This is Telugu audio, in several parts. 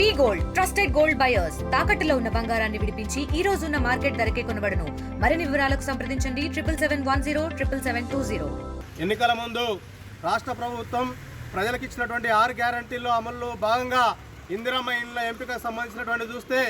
V gold trusted gold buyers. తాకట్టులో ఉన్న బంగారాన్ని విడిపించి ఈ రోజు ఉన్న మార్కెట్ ధరకే కొనబడను. మరిన్ని వివరాలకు సంప్రదించండి. Triple seven one zero triple seven two zero. ఎన్నికల ముందు రాష్ట్ర ప్రభుత్వం ప్రజలకు ఇచ్చినటువంటి ఆరు గ్యారంటీల్లో అమల్లో భాగంగా ఇందిరమ్మ ఇండ్ల ఎంపికకు సంబంధించినటువంటి చూస్తే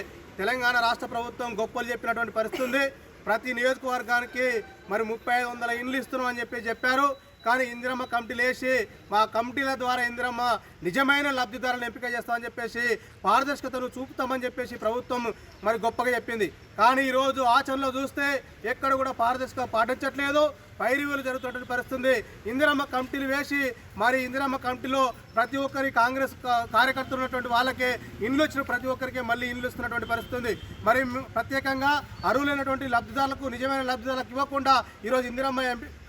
తెలంగాణ రాష్ట్ర ప్రభుత్వం గొప్పలు చెప్పినటువంటి పరిస్థితి ఉంది. ప్రతి నియోజకవర్గానికి మరి ముప్పై ఐదు వందల ఇండ్లు ఇస్తున్నాం అని చెప్పి చెప్పారు. కానీ ఇందిరమ్మ కమిటీలు వేసి మా కమిటీల ద్వారా ఇందిరమ్మ నిజమైన లబ్ధిదారులను ఎంపిక చేస్తామని చెప్పేసి పారదర్శకతను చూపుతామని చెప్పేసి ప్రభుత్వం మరి గొప్పగా చెప్పింది. కానీ ఈరోజు ఆచరణలో చూస్తే ఎక్కడ కూడా పారదర్శకత పాటించట్లేదు. పైరువులు జరుగుతున్నటువంటి పరిస్థితుంది. ఇందిరమ్మ కమిటీలు వేసి మరి ఇందిరమ్మ కమిటీలో ప్రతి ఒక్కరి కాంగ్రెస్ కార్యకర్తలు ఉన్నటువంటి వాళ్ళకే ఇండ్లు వచ్చిన ప్రతి ఒక్కరికి మళ్ళీ ఇండ్లు ఇస్తున్నటువంటి పరిస్థితుంది. మరి ప్రత్యేకంగా అర్హులైనటువంటి లబ్ధిదారులకు నిజమైన లబ్ధిదారులకు ఇవ్వకుండా ఈరోజు ఇందిరమ్మ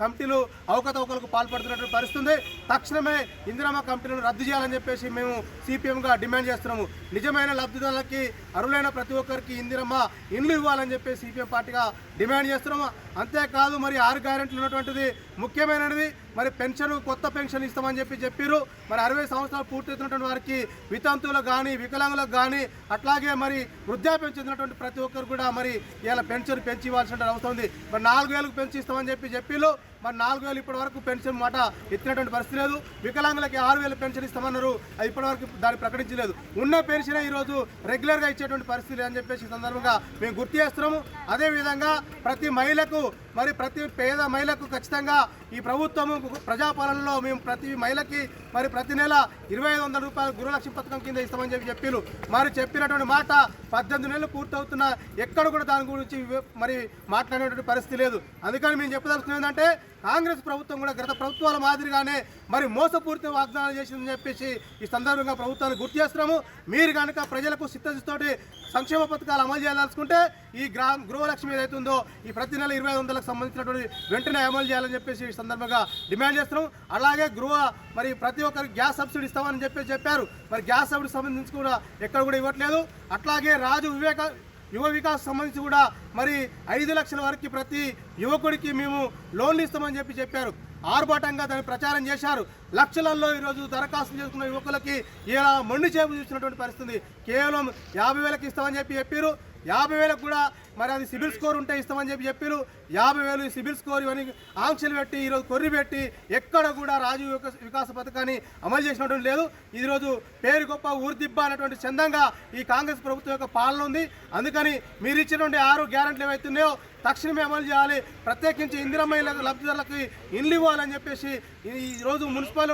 కమిటీలు అవకతవకలకు పాల్పడుతున్నటువంటి పరిస్థితుంది. తక్షణమే ఇందిరమ్మ కమిటీలను రద్దు చేయాలని చెప్పేసి మేము సిపిఎంగా డిమాండ్ చేస్తున్నాము. నిజమైన లబ్ధిదారులకి అర్హులైన ప్రతి ఒక్కరికి ఇందిరమ్మ ఇండ్లు ఇవ్వాలని చెప్పి సిపిఎం పార్టీగా డిమాండ్ చేస్తున్నాము. అంతేకాదు మరి ఆరు గ్యారెంటీలు ఉన్నటువంటిది ముఖ్యమైనది. మరి పెన్షన్ కొత్త పెన్షన్ ఇస్తామని చెప్పి చెప్పారు మరి అరవై సంవత్సరాలు పూర్తవుతున్నటువంటి వారికి వితంతువులకు కానీ వికలాంగులకు కానీ అట్లాగే మరి వృద్ధాప్యం చెందినటువంటి ప్రతి ఒక్కరు కూడా మరి ఇలా పెన్షన్ పెంచి ఇవ్వాల్సిన అవసరం ఉంది. మరి నాలుగు వేలకు పెంచి ఇస్తామని చెప్పి చెప్పిళ్ళు మరి నాలుగు వేలు ఇప్పటి వరకు పెన్షన్ మాట ఎత్తినటువంటి పరిస్థితి లేదు. వికలాంగులకి ఆరు వేలు పెన్షన్ ఇస్తామన్నారు. అది ఇప్పటివరకు దాన్ని ప్రకటించలేదు. ఉన్న పెన్షన్ ఈరోజు రెగ్యులర్గా ఇచ్చేటువంటి పరిస్థితి అని చెప్పేసి సందర్భంగా మేము గుర్తు చేస్తున్నాము. అదేవిధంగా ప్రతి మహిళకు మరి ప్రతి పేద మహిళకు ఖచ్చితంగా ఈ ప్రభుత్వము ప్రజాపాలనలో మేము ప్రతి మహిళకి మరి ప్రతి నెల ఇరవై ఐదు వందల రూపాయలు గృహలక్ష్మి పథకం కింద ఇస్తామని చెప్పి చెప్పారు. మరి చెప్పినటువంటి మాట పద్దెనిమిది నెలలు పూర్తవుతున్న ఎక్కడ కూడా దాని గురించి మరి మాట్లాడేటువంటి పరిస్థితి లేదు. అందుకని మేము చెప్పదలుచుకున్నది ఏంటంటే కాంగ్రెస్ ప్రభుత్వం కూడా గత ప్రభుత్వాల మాదిరిగానే మరి మోసపూరిత వాగ్దానాలు చేసిందని చెప్పేసి ఈ సందర్భంగా ప్రభుత్వాన్ని గుర్తు చేస్తున్నాము. మీరు కనుక ప్రజలకు సిద్ధతోటి సంక్షేమ పథకాలు అమలు చేయాలనుకుంటే ఈ గ్రా గృహలక్ష్మి ఏదైతే ఉందో ఈ ప్రతి నెల ఇరవై వందలకు సంబంధించినటువంటి వెంటనే అమలు చేయాలని చెప్పేసి సందర్భంగా డిమాండ్ చేస్తున్నాం. అలాగే గృహ మరి ప్రతి ఒక్కరికి గ్యాస్ సబ్సిడీ ఇస్తామని చెప్పి చెప్పారు. మరి గ్యాస్ సబ్సిడీ సంబంధించి కూడా ఎక్కడ కూడా ఇవ్వట్లేదు. అట్లాగే రాజు వివేక యువ వికాస్ సంబంధించి కూడా మరి ఐదు లక్షల వరకు ప్రతి యువకుడికి మేము లోన్లు ఇస్తామని చెప్పి చెప్పారు. ఆర్భాటంగా దాన్ని ప్రచారం చేశారు. లక్షలలో ఈరోజు దరఖాస్తు చేసుకున్న యువకులకి ఇలా మొండి చేపు చూసినటువంటి పరిస్థితి కేవలం యాభై వేలకు ఇస్తామని చెప్పి చెప్పారు. యాభై వేలకు కూడా మరి అది సిబిల్ స్కోర్ ఉంటే ఇస్తామని చెప్పి చెప్పారు. యాభై వేలు సిబిల్ స్కోర్ ఇవన్నీ ఆంక్షలు పెట్టి ఈరోజు కొర్రి పెట్టి ఎక్కడ కూడా రాజు వికాస పథకాన్ని అమలు చేసినటువంటి లేదు. ఈరోజు పేరు గొప్ప ఊర్దిబ్బ అనేటువంటి చందంగా ఈ కాంగ్రెస్ ప్రభుత్వం యొక్క పాలన ఉంది. అందుకని మీరు ఇచ్చినటువంటి ఆరు గ్యారంటీలు ఏవైతున్నాయో తక్షణమే అమలు చేయాలి. ప్రత్యేకించి ఇందిరమ్మ ఇళ్ళ లబ్ధిదారులకు ఇండ్లు ఇవ్వాలని చెప్పేసి ఈ ఈ రోజు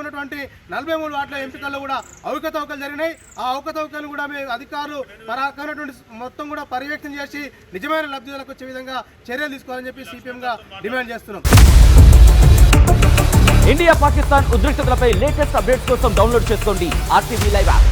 ఉన్నటువంటి నలభై మూడు వార్డుల ఎంపికల్లో కూడా అవకతవకలు జరిగినాయి. ఆ అవకతవకలు కూడా మేము అధికారులు పరాకైనటువంటి మొత్తం కూడా పర్యవేక్షణ చేసి నిజమైన లబ్ధిదారులకు వచ్చే విధంగా చర్యలు తీసుకోవాలని చెప్పి సిపిఎంగా డిమాండ్ చేస్తున్నాం. ఇండియా పాకిస్తాన్ ఉద్రిక్తతలపై లేటెస్ట్ అప్డేట్స్ కోసం డౌన్లోడ్ చేసుకోండి ఆర్టీవీ లైవ్ యాప్.